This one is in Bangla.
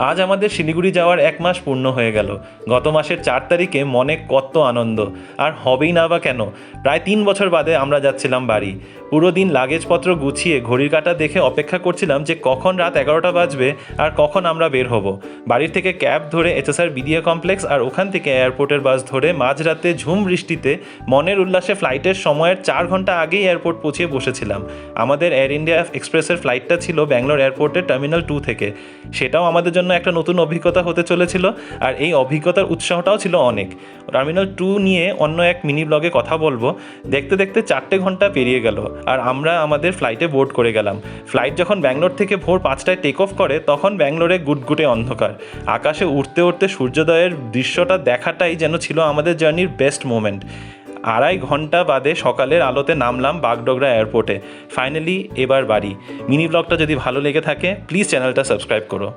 আজ আমাদের শিলিগুড়ি যাওয়ার এক মাস পূর্ণ হয়ে গেল। গত মাসের চার তারিখে মনে কত আনন্দ। আর হবেই না বা কেন? প্রায় তিন বছর বাদে আমরা যাচ্ছিলাম বাড়ি। পুরো দিন লাগেজপত্র গুছিয়ে ঘড়ির কাটা দেখে অপেক্ষা করছিলাম যে কখন রাত এগারোটা বাজবে আর কখন আমরা বের হব। বাড়ির থেকে ক্যাব ধরে এইচএসআর বিডিএ কমপ্লেক্স আর ওখান থেকে এয়ারপোর্টের বাস ধরে মাঝরাতে ঝুম বৃষ্টিতে মনের উল্লাসে ফ্লাইটের সময়ের চার ঘণ্টা আগেই এয়ারপোর্ট পৌঁছে বসেছিলাম। আমাদের এয়ার ইন্ডিয়া এক্সপ্রেসের ফ্লাইটটা ছিল ব্যাঙ্গালোর এয়ারপোর্টের টার্মিনাল টু থেকে। সেটাও আমাদের জন্য একটা নতুন অভিজ্ঞতা হতে চলেছিল, আর এই অভিজ্ঞতার উৎসাহটাও ছিল অনেক। টার্মিনাল টু নিয়ে অন্য এক মিনি ব্লগে কথা বলব। দেখতে দেখতে চারটে ঘণ্টা পেরিয়ে গেল, আর আমরা আমাদের ফ্লাইটে বোর্ড করে গেলাম। ফ্লাইট যখন ব্যাঙ্গালোর থেকে ভোর পাঁচটায় টেক অফ করে, তখন ব্যাঙ্গালোরে গুটগুটে অন্ধকার। আকাশে উঠতে উঠতে সূর্যোদয়ের দৃশ্যটা দেখাটাই যেন ছিল আমাদের জার্নির বেস্ট মোমেন্ট আড়াই ঘণ্টা বাদে সকালের আলোতে নামলাম বাগডোগরা এয়ারপোর্টে ফাইনালি এবার বাড়ি। মিনি ব্লগটা যদি ভালো লেগে থাকে প্লিজ চ্যানেলটা সাবস্ক্রাইব করো।